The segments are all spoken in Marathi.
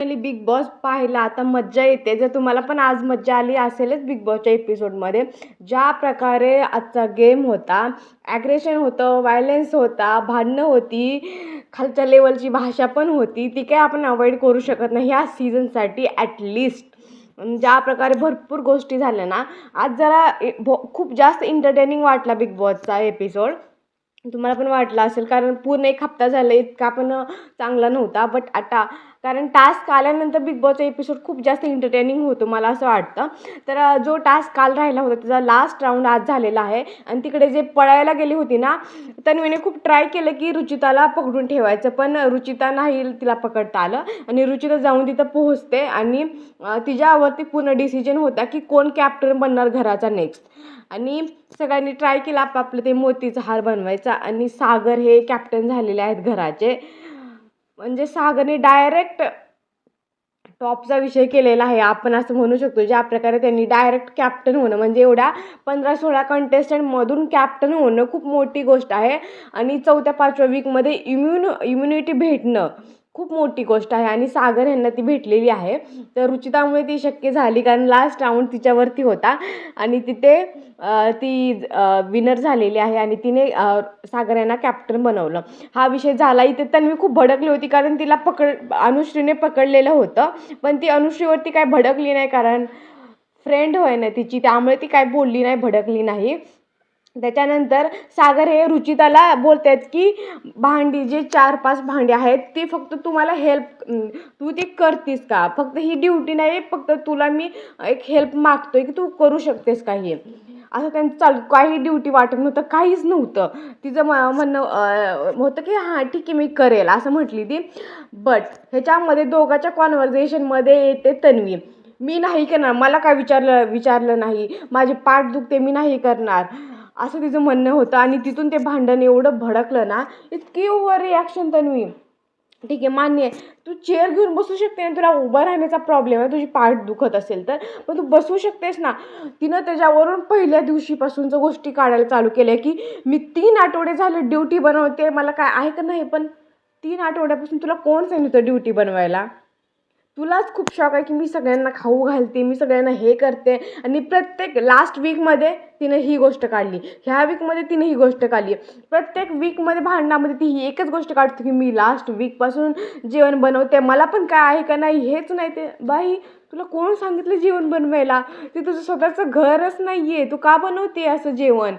बिग बॉस पाहिला. आता मज्जा येते. जर तुम्हाला पण आज मज्जा आली असेलच बिग बॉसच्या एपिसोडमध्ये ज्या प्रकारे आजचा गेम होता ॲग्रेशन होतं व्हायलेन्स होता भांडणं होती खालच्या लेवलची भाषा पण होती ती काय आपण अवॉइड करू शकत नाही ह्या सीझनसाठी ॲटलिस्ट ज्या प्रकारे भरपूर गोष्टी झाल्या ना आज जरा खूप जास्त एंटरटेनिंग वाटला बिग बॉसचा एपिसोड तुम्हाला पण वाटलं असेल कारण पूर्ण एक हप्ता झाला इतका पण चांगला नव्हता. बट आता कारण टास्क आल्यानंतर बिग बॉसचा एपिसोड खूप जास्त एंटरटेनिंग होतो मला असं वाटतं. तर जो टास्क काल राहिला होता त्याचा लास्ट राऊंड आज झालेला आहे. आणि तिकडे जे पळायला गेली होती ना तन्वीने खूप ट्राय केलं की रुचिताला पकडून ठेवायचं पण रुचिता नाही तिला पकडता आलं. आणि रुचिता जाऊन तिथं पोहोचते आणि तिच्यावरती पूर्ण डिसिजन होता की कोण कॅप्टन बनणार घराचा नेक्स्ट आणि सगळ्यांनी ट्राय केला आपापलं ते मोतीचा हार बनवायचा. आणि सागर हे कॅप्टन झालेले आहेत घराचे. म्हणजे सागरने डायरेक्ट टॉपचा विषय केलेला आहे. आपण असं म्हणू शकतो ज्या प्रकारे त्यांनी डायरेक्ट कॅप्टन होणं म्हणजे एवढ्या पंधरा सोळा कंटेस्टंटमधून कॅप्टन होणं खूप मोठी गोष्ट आहे. आणि चौथ्या पाचव्या वीकमध्ये इम्युन इम्युनिटी भेटणं. खूप मोठी गोष्ट आहे आणि सागर यांना ती भेटलेली आहे. तर रुचितामुळे ती शक्य झाली कारण लास्ट राऊंड तिच्यावरती होता. आणि तिथे ती विनर झालेली आहे आणि तिने सागर यांना कॅप्टन बनवलं. हा विषय झाला. इथे तन्वी खूप भडकली होती कारण तिला पकड अनुश्रीने पकडलेलं होतं. पण ती अनुश्रीवरती काय भडकली नाही कारण फ्रेंड होय ना तिची. त्यामुळे ती काय बोलली नाही भडकली नाही. त्याच्यानंतर सागर हे रुचिताला बोलत आहेत की भांडी जे चार पाच भांडी आहेत ती फक्त तुम्हाला हेल्प तू ती करतीस का? फक्त ही ड्युटी नाही फक्त तुला मी एक हेल्प मागतोय की तू करू शकतेस का हे? असं त्यांचं चालू काही ड्युटी वाटत नव्हतं काहीच नव्हतं. तिचं म म्हणणं होतं की हां ठीक आहे मी करेल असं म्हटली ती. बट ह्याच्यामध्ये दोघांच्या कॉन्व्हर्जेशनमध्ये येते तन्वी. मी नाही करणार मला काय विचारलं विचारलं नाही? माझे पाठ दुखते मी नाही करणार. असं तिचं म्हणणं होतं आणि तिथून ते भांडण एवढं भडकलं ना इतकी ओव्हर रिॲक्शन तन्वी. ठीक आहे मान्य आहे. तू चेअर घेऊन बसू शकते ना तुला उभं राहण्याचा प्रॉब्लेम आहे. तुझी पाठ दुखत असेल तर. पण तू बसू शकतेस ना. तिनं त्याच्यावरून पहिल्या दिवशीपासूनचं गोष्टी काढायला चालू केल्या की मी तीन आठवडे झाले ड्युटी बनवते. मला काय आहे का नाही? पण तीन आठवड्यापासून तुला कोण सांगितलं ड्युटी बनवायला? तुलाच खूप शॉक आहे की मी सगळ्यांना खाऊ घालते मी सगळ्यांना हे करते. आणि प्रत्येक लास्ट वीकमध्ये तिनं ही गोष्ट काढली. ह्या वीकमध्ये तिने ही गोष्ट काढली. प्रत्येक वीकमध्ये भांडणामध्ये ती ही एकच गोष्ट काढते की मी लास्ट वीकपासून जेवण बनवते. मला पण काय आहे का नाही हेच नाही ते. बाई तुला कोण सांगितलं जेवण बनवायला? ते तुझं स्वतःचं घरच नाही आहे तू का बनवते असं जेवण?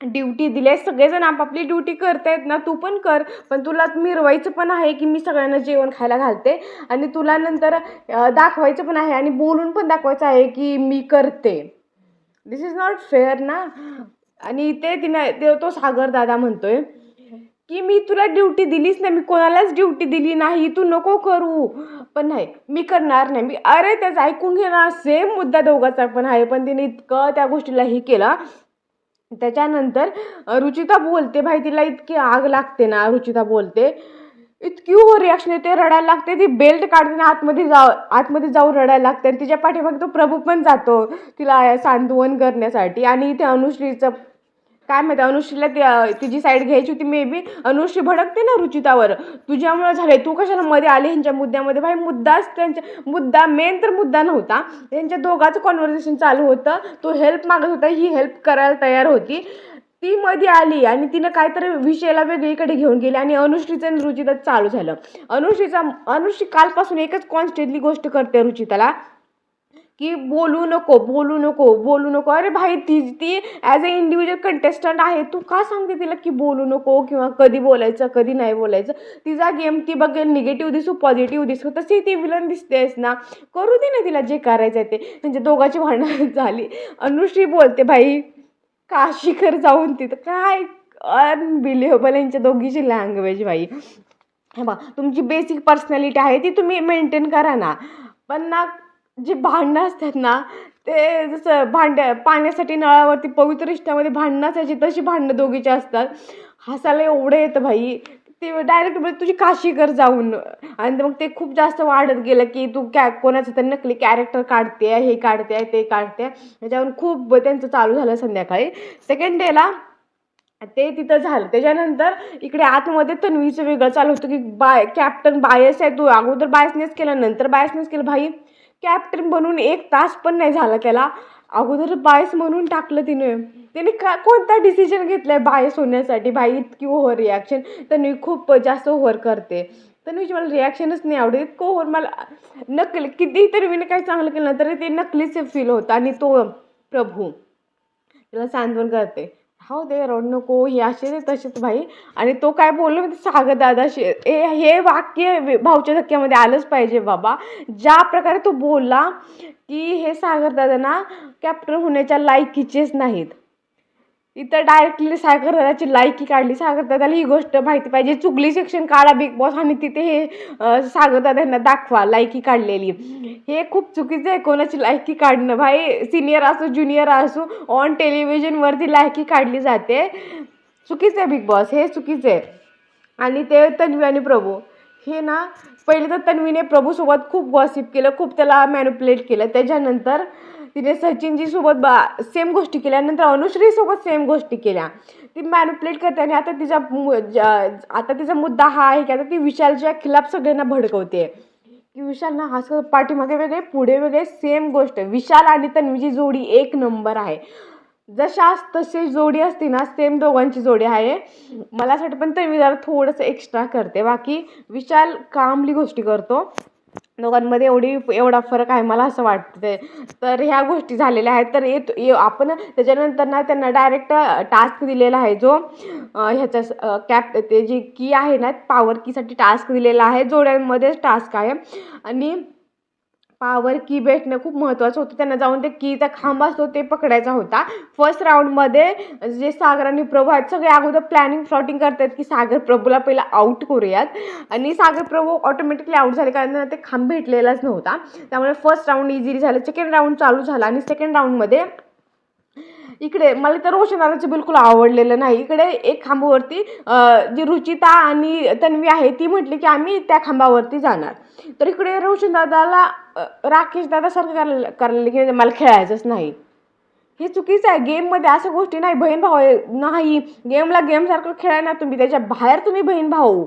ड्युटी दिली सगळेजण आपापली ड्युटी करतायत ना तू पण कर. पण तुला मिरवायचं पण आहे की मी सगळ्यांना जेवण खायला घालते. आणि तुला नंतर दाखवायचं पण आहे आणि बोलून पण दाखवायचं आहे की मी करते. दिस इज नॉट फेअर ना? आणि ते तिने ते तो सागर दादा म्हणतोय की मी तुला ड्युटी दिलीच नाही. मी कोणालाच ड्युटी दिली नाही. तू नको करू. पण नाही मी करणार नाही. मी अरे त्याचं ऐकून घेणार. सेम मुद्दा दोघाचा पण आहे. पण तिने इतकं त्या गोष्टीला ही केलं त्याच्यानंतर रुचिता बोलते भाई तिला इतकी आग लागते ना रुचिता बोलते. इतकी हो रिॲक्शन येते रडायला लागते ती बेल्ट काढते आतमध्ये जाऊ आतमध्ये जाऊन रडायला लागते. आणि तिच्या पाठीमागे तो प्रभू पण जातो तिला सांत्वन करण्यासाठी. आणि इथे अनुश्रीचं काय माहिती अनुश्रीला ते तिची साईड घ्यायची होती मे बी अनुश्री भडकते ना रुचितावर. तुझ्यामुळे झाले तू कशाला मध्ये आली ह्यांच्या मुद्द्यामध्ये? भाई मुद्दाच त्यांच्या मुद्दा मेन तर मुद्दा नव्हता. त्यांच्या दोघांचं कॉन्व्हर्सेशन चालू होतं. तो हेल्प मागत होता ही हेल्प करायला तयार होती. ती मध्ये आली आणि तिनं काहीतरी विषयाला वेगळीकडे घेऊन गेली आणि अनुश्रीचं आणि रुचिताचं चालू झालं. अनुश्रीचा अनुश्री कालपासून एकच कॉन्स्टंटली गोष्ट करते रुचिताला. की बोलू नको बोलू नको बोलू नको. अरे भाई ती ती ॲज अ इंडिव्हिज्युअल कंटेस्टंट आहे. तू का सांगते तिला की बोलू नको किंवा कधी बोलायचं कधी नाही बोलायचं? तिचा गेम ती बघेल निगेटिव्ह दिसू पॉझिटिव्ह दिसू. तशी ती विलन दिसतेस ना. करू दे ना तिला जे करायचं आहे ते. म्हणजे दोघांची भांडण झाली. अनुश्री बोलते भाई काशीकर जाऊन तिथं काय अनबिलिव्हेबल यांच्या दोघीची लँग्वेज बाई. हे बा तुमची बेसिक पर्सनॅलिटी आहे ती तुम्ही मेंटेन करा ना. पण ना जी भांडणं असतात ना ते जसं भांड्या पाण्यासाठी नळावरती पवित्र रिश्त्यामध्ये भांडणं असायची तशी भांडणं दोघीची असतात. हसायला एवढं येतं भाई ते डायरेक्ट म्हणजे तुझी काशी कर जाऊन. आणि मग ते खूप जास्त वाढत गेलं की तू कॅ कोणाचं तरी नकली कॅरेक्टर काढते हे काढते ते काढते. त्याच्यावरून खूप त्यांचं चालू झालं संध्याकाळी. सेकंड डेला ते तिथं झालं. त्याच्यानंतर इकडे आतमध्ये तन्वीचं वेगळं चालू होतं की बाय कॅप्टन बायस आहे तू. अगोदर बायसनेस केलं नंतर बायसनेस केलं. भाई कॅप्टन बनून एक तास पण नाही झाला त्याला. अगोदर बायस म्हणून टाकलं तिने. त्याने का कोणता डिसिजन घेतला आहे बायस होण्यासाठी? बाई इतकी ओव्हर रिॲक्शन तन्वी खूप जास्त ओव्हर करते. तन्वीची मला रिॲक्शनच नाही आवडत. इतकं ओव्हर मला नकली कितीही तन्वीने काही चांगलं केलं ना तरी ते नकलीच फील होतं. आणि तो प्रभू त्याला सांत्वन करते. हो दे रड नको ही असे तसेच भाई आणि तो काय बोललो म्हणजे सागर दादाशी हे हे वाक्य भाऊच्या धक्क्यामध्ये आलंच पाहिजे बाबा. ज्या प्रकारे तो बोलला की हे सागर दादा ना कॅप्टन होण्याच्या लायकीचेच नाहीत. इथं डायरेक्टली सागर दादाची लायकी काढली. सागर दादाला ही गोष्ट माहिती पाहिजे. चुगली सेक्शन काढा बिग बॉस आणि तिथे हे सागरदादांना सागर दादांना दाखवा लायकी काढलेली. हे खूप चुकीचं आहे कोणाची लायकी काढणं? भाई सिनियर असो ज्युनियर असो ऑन टेलिव्हिजनवरती लायकी काढली जाते. चुकीचं आहे बिग बॉस हे चुकीचं आहे. आणि ते तन्वी आणि प्रभू. हे ना पहिले तर तन्वीने प्रभूसोबत खूप गॉसिप केलं खूप त्याला मॅन्युपुलेट केलं. त्याच्यानंतर तिने सचिनजी सोबत बा सेम गोष्टी केल्या. नंतर अनुश्रीसोबत सेम गोष्टी केल्या. ती मॅन्युप्लेट करते आणि आता तिचा मु आता तिचा मुद्दा हा आहे की आता ती विशालच्या खिलाफ सगळ्यांना भडकवते. की विशाल ना असं पाठीमागे वेगळे पुढे वेगळे सेम गोष्ट. विशाल आणि तन्वीची जोडी एक नंबर आहे. जशा तशी जोडी असते ना सेम दोघांची जोडी आहे. मला असं वाटतं पण तन्वी जरा थोडंसं एक्स्ट्रा करते. बाकी विशाल कामली गोष्टी करतो. दोघांमध्ये एवढी एवढा फरक आहे मला असं वाटते तर ह्या गोष्टी झालेल्या आहेत. तर येत ये आपण त्याच्यानंतर ना त्यांना डायरेक्ट टास्क दिलेला आहे जो ह्याच्या कॅप ते जी की आहे ना पावर कीसाठी टास्क दिलेला आहे. जोड्यांमध्येच टास्क आहे. आणि पावर की भेटणं खूप महत्त्वाचं होतं. त्यांना जाऊन ते कीचा खांब असतो ते पकडायचा होता. फर्स्ट राऊंडमध्ये जे सागर आणि प्रभू आहेत सगळे अगोदर प्लॅनिंग फ्लॉटिंग करतात की सागर प्रभूला पहिला आऊट करूयात. आणि सागर प्रभू ऑटोमॅटिकली आऊट झाले कारण त्यांना ते खांब भेटलेलाच नव्हता. त्यामुळे फर्स्ट राऊंड इझिली झालं सेकंड राऊंड चालू झाला आणि सेकंड राऊंडमध्ये इकडे मला तर रोशनदादाचं बिलकुल आवडलेलं नाही. इकडे एक खांबावरती जी रुचिता आणि तन्वी आहे ती म्हटली की आम्ही त्या खांबावरती जाणार. तर इकडे रोशनदादाला अं, राकेश दादासारखं करायला करायला की मला खेळायचंच नाही. हे चुकीचं आहे. गेममध्ये अशा गोष्टी नाही. बहीण भाऊ आहे. नाही. गेमला गेमसारखं खेळा ना तुम्ही. त्याच्या बाहेर तुम्ही बहीण भाऊ.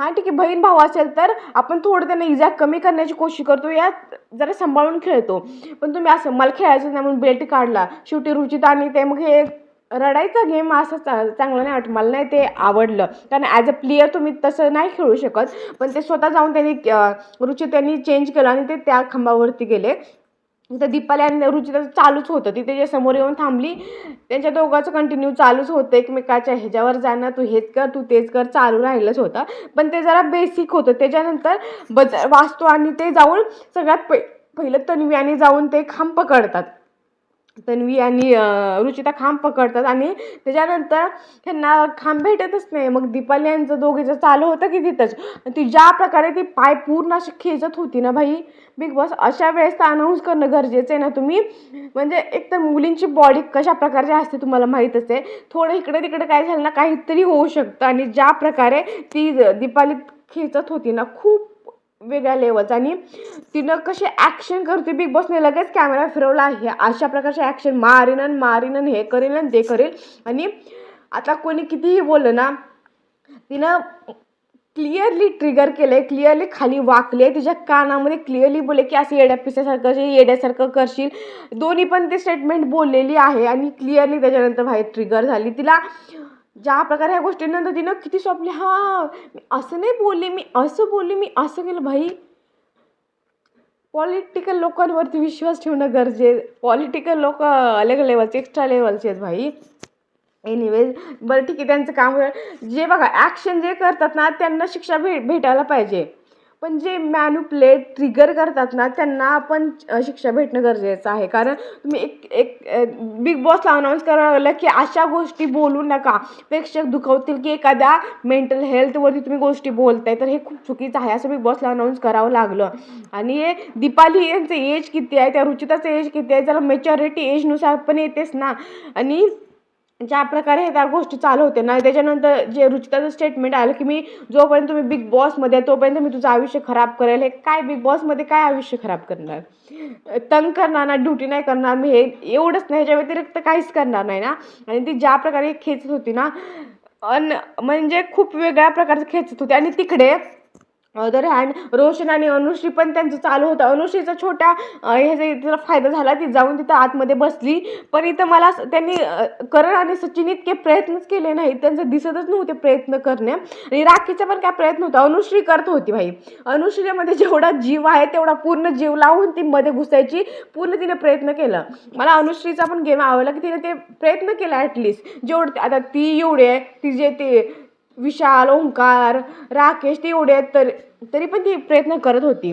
हां ठीक आहे बहीण भाऊ असेल तर आपण थोडं त्यांना इजा कमी करण्याची कोशिश करतो यात जरा सांभाळून खेळतो. पण तुम्ही असं मला खेळायचं नाही म्हणून बेल्ट काढला शेवटी रुचित आणि ते मग हे रडायचा गेम असं चा चांगलं नाही वाटत. मला नाही ते आवडलं. कारण ॲज अ प्लेयर तुम्ही तसं नाही खेळू शकत. पण ते स्वतः जाऊन त्यांनी रुची त्यांनी चेंज केलं आणि ते त्या खांबावरती गेले. तिथं दीपाली आणि रुचिता चालूच होतं. ती त्याच्यासमोर येऊन थांबली त्यांच्या दोघांचं कंटिन्यू चालूच होतं. एकमेकाच्या ह्याच्यावर जाणं तू हेच कर तू तेच कर चालू राहिलंच होतं. पण ते जरा बेसिक होतं. त्याच्यानंतर बज वाचतो आणि ते जाऊन सगळ्यात पै पहिलं तन्वी आणि जाऊन ते खांब पकडतात. तन्वी आणि रुचिता खांब पकडतात आणि त्याच्यानंतर त्यांना खांब भेटतच नाही. मग दीपाली यांचं दोघीचं चालू होतं की तिथंच. ती ज्या प्रकारे ती पाय पूर्ण अशी खेचत होती ना भाई बिग बॉस अशा वेळेस तर अनाऊन्स करणं गरजेचं आहे ना तुम्ही? म्हणजे एकतर मुलींची बॉडी कशा प्रकारची असते तुम्हाला माहीतच आहे. थोडं इकडे तिकडे काय झालं ना काहीतरी होऊ शकतं आणि ज्या प्रकारे ती दीपाली खेचत होती ना खूप वेगळ्या लेवलचा आणि तिनं कशी ॲक्शन करते बिग बॉसने लगेच कॅमेरा फिरवला. हे अशा प्रकारचे ॲक्शन मारीन आणि मारीन हे करेल आणि ते करेल आणि आता कोणी कितीही बोललं ना तिनं क्लिअरली ट्रिगर केलं आहे क्लिअरली खाली वाकली आहे तिच्या कानामध्ये क्लिअरली बोलले की असं येड्या पिसासारखं जे येड्यासारखं करशील. दोन्ही पण ते स्टेटमेंट बोललेली आहे आणि क्लिअरली त्याच्यानंतर बाहेर ट्रिगर झाली. तिला ज्या प्रकारे ह्या गोष्टींनंतर तिनं किती सॉफ्टली हां मी असं नाही बोलले मी असं बोलले मी असं केलं भाई. पॉलिटिकल लोकांवरती विश्वास ठेवणं गरजे पॉलिटिकल लोक अलग लेवलचे एक्स्ट्रा लेवलचे आहेत भाई. एनिवेज बरं ठीक आहे त्यांचं काम होईल. जे बघा ॲक्शन जे करतात ना त्यांना शिक्षा भेट भेटायला पाहिजे. पण जे मॅन्युप्लेट ट्रिगर करतात ना त्यांना पण शिक्षा भेटणं गरजेचं आहे. कारण तुम्ही एक एक बिग बॉसला अनाऊन्स करावं लागलं की अशा गोष्टी बोलू नका. प्रेक्षक दुखवतील की एखाद्या मेंटल हेल्थवरती तुम्ही गोष्टी बोलताय. तर हे खूप चुकीचं आहे. असं बिग बॉसला अनाऊन्स करावं लागलं. आणि हे दीपाली यांचं एज किती आहे? त्या रुचिताचं एज किती आहे? जरा मेच्युरिटी एजनुसार पण येतेच ना. आणि ज्या प्रकारे हे त्या गोष्टी चालू होते ना त्याच्यानंतर जे रुचिताचं स्टेटमेंट आलं की मी जोपर्यंत तुम्ही बिग बॉसमध्ये तोपर्यंत मी तुझं आयुष्य खराब करेल. हे काय बिग बॉसमध्ये काय आयुष्य खराब करणार? तंग करणार ना ड्युटी नाही करणार मी हे एवढंच नाही ह्याच्या व्यतिरिक्त काहीच करणार नाही ना. आणि ती ज्या प्रकारे खेचत होती ना अन म्हणजे खूप वेगळ्या प्रकारचं खेचत होती. आणि तिकडे अदर हँड रोशन आणि अनुश्री पण त्यांचं चालू होतं. अनुश्रीचा छोट्या ह्याचा तिला फायदा झाला ती जाऊन तिथं आतमध्ये बसली. पण इथं मला त्यांनी करण आणि सचिन इतके प्रयत्नच केले नाहीत. त्यांचं दिसतच नव्हते प्रयत्न करणे. आणि राखीचा पण काय प्रयत्न होता? अनुश्री करत होती भाई अनुश्रीमध्ये जेवढा जीव आहे तेवढा पूर्ण जीव लावून ती मध्ये घुसायची. पूर्ण तिने प्रयत्न केला. मला अनुश्रीचा पण गेम आवडला की तिने ते प्रयत्न केला ॲटलिस्ट जेवढं आता ती एवढे आहे. ती जे ते विशाल ओंकार राकेश ते एवढे आहेत तर. तरी पण ती प्रयत्न करत होती.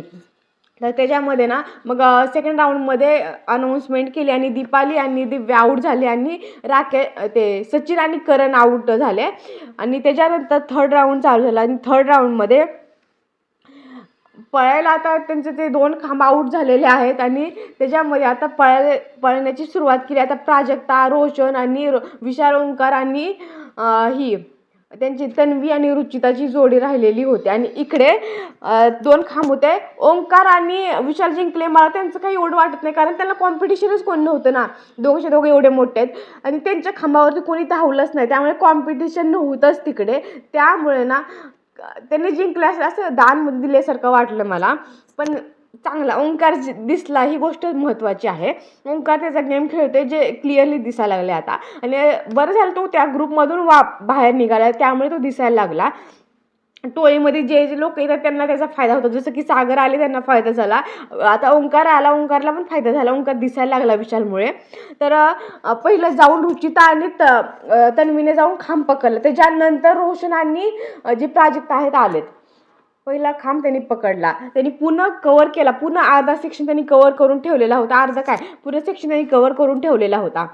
तर त्याच्यामध्ये ना मग सेकंड राऊंडमध्ये अनाऊन्समेंट केली आणि दीपाली आणि दिव्या आऊट झाले आणि राके ते सचिन आणि करण आऊट झाले. आणि त्याच्यानंतर थर्ड राऊंड चालू झाला आणि थर्ड राऊंडमध्ये पळायला आता त्यांचे ते दोन खांब आऊट झालेले आहेत आणि त्याच्यामध्ये आता पळाय पळण्याची सुरुवात केली. आता प्राजक्ता रोशन आणि रो- विशाल ओंकार आणि ही त्यांची तन्वी आणि रुचिताची जोडी राहिलेली होती. आणि इकडे दोन खांब होते. ओंकार आणि विशाल जिंकले. मला त्यांचं काही एवढं वाटत नाही कारण त्यांना कॉम्पिटिशनच कोण नव्हतं ना. दोघे दोघे एवढे मोठे आहेत. आणि त्यांच्या खांबावरती कोणी धावलंच नाही. त्यामुळे कॉम्पिटिशन नव्हतंच तिकडे. त्यामुळे ना त्यांनी जिंकलं असं असं दानमध्ये दिल्यासारखं वाटलं मला. पण चांगला ओंकार दिसला ही गोष्ट महत्त्वाची आहे. ओंकार त्याचा गेम खेळतोय जे क्लिअरली दिसायला लागले आता. आणि बरं झालं तो त्या ग्रुपमधून वा बाहेर निघाला त्यामुळे तो दिसायला लागला. टोळीमध्ये जे जे लोक येतात त्यांना त्याचा फायदा होतो. जसं की सागर आले त्यांना फायदा झाला. आता ओंकार आला ओंकारला पण फायदा झाला. ओंकार दिसायला लागला विशालमुळे. तर पहिलं जाऊन रुचिता आणि त तन्वीने जाऊन खांब पकडलं. त्याच्यानंतर रोशन आणि जे प्राजक्ता आहेत आलेत. पहिला खांब त्यांनी पकडला. त्यांनी पुन्हा कवर केला. पुन्हा अर्धा सेक्शन त्यांनी कवर करून ठेवलेला होता. अर्धा काय? पूर्ण सेक्शन त्यांनी कवर करून ठेवलेला होता.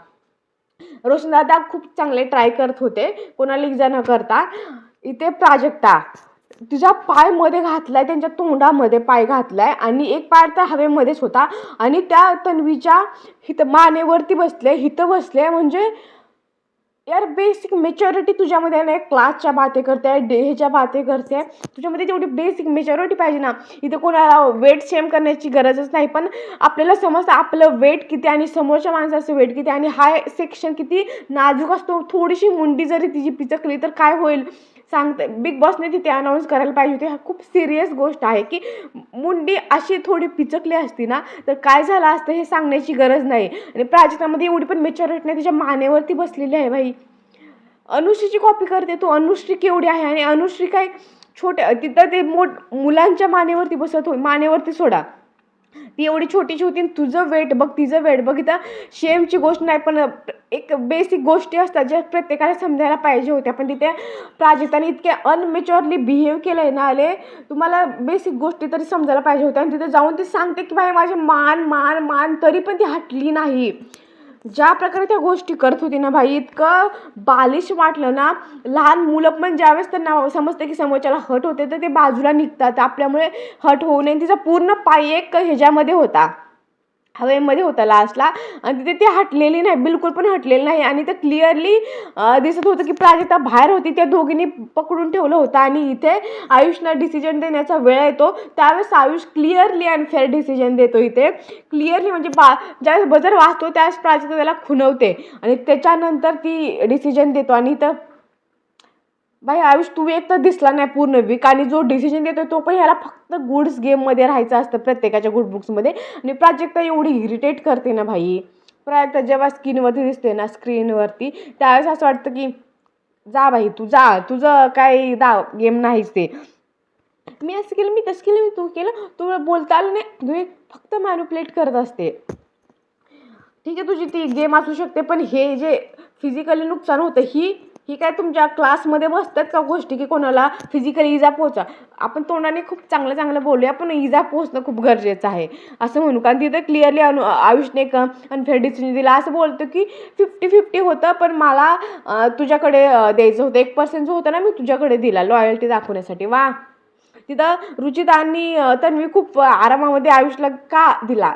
रोशन दादा खूप चांगले ट्राय करत होते. कोणाला इजा न करता. इथे प्राजक्ता तिच्या पायमध्ये घातलाय त्यांच्या तोंडामध्ये पाय घातलाय आणि एक पाय तर हवेमध्येच होता. आणि त्या तन्वीच्या हित मानेवरती बसले हिथं बसले म्हणजे यार बेसिक मेच्युरिटी तुझ्यामध्ये आहे ना क्लासच्या बाते करते आहे डेच्या बाते करते. आहे तुझ्यामध्ये तेवढी बेसिक मेच्युरिटी पाहिजे ना. इथं कोणाला वेट सेम करण्याची गरजच नाही पण आपल्याला समजतं आपलं वेट किती आणि समोरच्या माणसाचं वेट किती आणि हाय सेक्शन किती नाजूक असतो. थोडीशी मुंडी जरी तिची पिचकली तर काय होईल? सांगते. बिग बॉसने तिथे अनाऊन्स करायला पाहिजे होते हा खूप सिरियस गोष्ट आहे की मुंडी अशी थोडी पिचकली असती ना तर काय झालं असतं हे सांगण्याची गरज नाही. आणि प्राजक्तामध्ये एवढी पण मेच्युरिटी नाही तिच्या मानेवरती बसलेली आहे बाई. अनुश्रीची कॉपी करते तू. अनुश्री केवढी आहे आणि अनुश्री काय छोट्या तिथं ते मोठ मुलांच्या मानेवरती बसत हो मानेवरती सोडा. ती एवढी छोटीशी होती तुझं वेट बघ तिचं वेट बघ इथं शेमची गोष्ट नाही पण एक बेसिक गोष्टी असतात ज्या प्रत्येकाला समजायला पाहिजे होत्या. पण तिथे प्राजक्ताने इतके अनमेच्युअरली बिहेव केलं आहे ना आले. तुम्हाला बेसिक गोष्टी तरी समजायला पाहिजे होत्या. आणि तिथे जाऊन ती सांगते की भाई माझे मान मान मान तरी पण ती हटली नाही. ज्या प्रकारे त्या गोष्टी करत होती ना भाई इतकं बालिश वाटलं ना. लहान मुलं पण ज्यावेळेस त्यांना समजतं की समोरच्याला हट होते तर ते बाजूला निघतात. आपल्यामुळे हट होऊ नये. तिचा पूर्ण पाय एक ह्याच्यामध्ये होता. हवेमध्ये होता लास्टला आणि तिथे ती हटलेली नाही बिलकुल पण हटलेली नाही. आणि ते क्लिअरली दिसत होतं की प्राजक्ता बाहेर होती. त्या दोघींनी पकडून ठेवलं होतं आणि इथे आयुषना डिसिजन देण्याचा वेळ येतो त्यावेळेस आयुष क्लिअरली अनफेअर डिसिजन देतो इथे. क्लिअरली म्हणजे बा ज्यावेळेस बजर वाचतो त्यावेळेस प्राजक्ता त्याला खुनवते आणि त्याच्यानंतर ती डिसिजन देतो. आणि इथं बाई आयुष तू एक तर दिसला नाही पूर्ण वीक आणि जो डिसिजन देतो तो पण ह्याला फक्त गुड्स गेममध्ये राहायचं असतं प्रत्येकाच्या गुड बुक्समध्ये आणि प्राजक्ता एवढी इरिटेट करते ना भाई प्राजक्ता जेव्हा स्क्रीनवरती दिसते ना स्क्रीनवरती त्यावेळेस असं वाटतं की जा भाई तू जा. तुझं काही दा गेम नाहीच ते. मी असं केलं मी तसं केलं मी तू केलं. तुला बोलता आलं नाही. तुम्ही फक्त मॅन्युप्लेट करत असते. ठीक आहे तुझी ती गेम असू शकते पण हे जे फिजिकली नुकसान होतं ही ही काय तुमच्या क्लासमध्ये बसतात का गोष्टी की कोणाला फिजिकली इजा पोहोचा? आपण तोंडाने खूप चांगलं चांगलं बोलूया पण इजा पोहोचणं खूप गरजेचं आहे. असं म्हणू कारण तिथं क्लिअरली अनु आयुषने एक अनफेअर डिसिजन दिला. असं बोलतो की फिफ्टी फिफ्टी होतं पण मला तुझ्याकडे द्यायचं होतं. एक पर्सेंट जो होता ना मी तुझ्याकडे दिला. लॉयल्टी दाखवण्यासाठी. वा. तिथं रुचिता आणि तन्वी खूप आरामामध्ये आयुषला का दिला?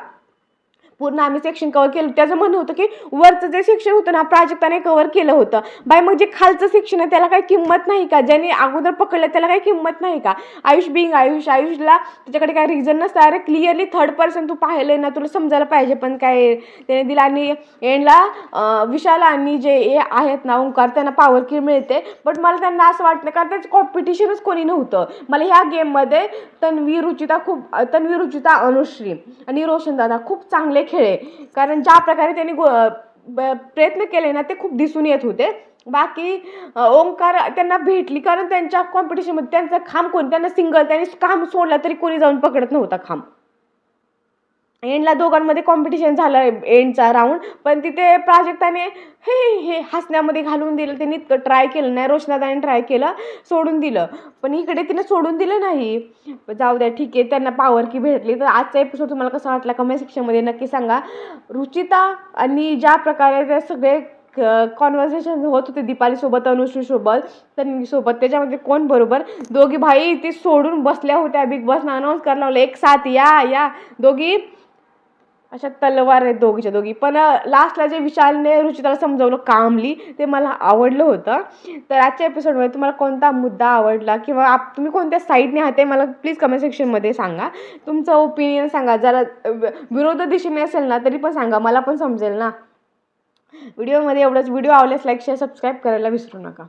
पूर्ण आम्ही सेक्शन कवर केलं. त्याचं म्हणणं होतं की वरचं जे सेक्शन होतं ना प्राजक्ताने कव्हर केलं होतं. बाय मग जे खालचं सेक्शन आहे त्याला काही किंमत नाही का? ज्याने अगोदर पकडलं त्याला काही किंमत नाही का? आयुष बिंग आयुष. आयुषला त्याच्याकडे काही रिझन नसतं. अरे क्लिअरली थर्ड पर्सन तू पाहिलं ना तुला समजायला पाहिजे पण काय? त्याने दिला आणि एंडला विशाल आणि जे हे आहेत ना ओंकार त्यांना पॉवर की मिळते. बट मला त्यांना असं वाटतं कारण त्याचं कॉम्पिटिशनच कोणी नव्हतं. मला ह्या गेममध्ये तन्वी रुचिता खूप तन्वी रुचिता अनुश्री आणि रोशन दादा खूप चांगले खेळे. कारण ज्या प्रकारे त्यांनी गो प्रयत्न केले ना ते खूप दिसून येत होते. बाकी ओंकार त्यांना भेटली कारण त्यांच्या कॉम्पिटिशनमध्ये त्यांचा खांब कोण त्यांना सिंगल त्यांनी काम सोडला तरी कोणी जाऊन पकडत नव्हता खांब. एंडला दोघांमध्ये कॉम्पिटिशन झालं एंडचा राऊंड पण तिथे प्राजक्ताने हे हे हसण्यामध्ये घालून दिलं. त्यांनी इतकं ट्राय केलं नाही. रोशनादाने ट्राय केलं सोडून दिलं. पण इकडे तिने सोडून दिलं नाही. जाऊ द्या ठीक आहे. त्यांना पावर की भेटली. तर आजचा एपिसोड तुम्हाला कसा वाटला? कमेंट सेक्शनमध्ये नक्की सांगा. रुचिता आणि ज्या प्रकारे ते सगळे कॉन्व्हर्सेशन होत होते दीपालीसोबत अनुश्रीसोबत सोबत त्याच्यामध्ये कोण बरोबर? दोघी भाई ते सोडून बसल्या होत्या. बिग बॉसनं अनाऊन्स करायला लावलं. एक साथ या या. दोघी अशा तलवार आहेत दोघीच्या दोघी. पण लास्टला जे विशालने रुचिताला समजवलं कामली ते मला आवडलं होतं. तर आजच्या एपिसोडमध्ये तुम्हाला कोणता मुद्दा आवडला किंवा आप तुम्ही कोणत्या साईडने आहात ते मला प्लीज कमेंट सेक्शनमध्ये सांगा. तुमचं ओपिनियन सांगा. जरा विरोध दिशेने असेल ना तरी पण सांगा. मला पण समजेल ना. व्हिडिओमध्ये एवढंच. व्हिडिओ आवडल्यास लाईक शेअर सबस्क्राईब करायला विसरू नका.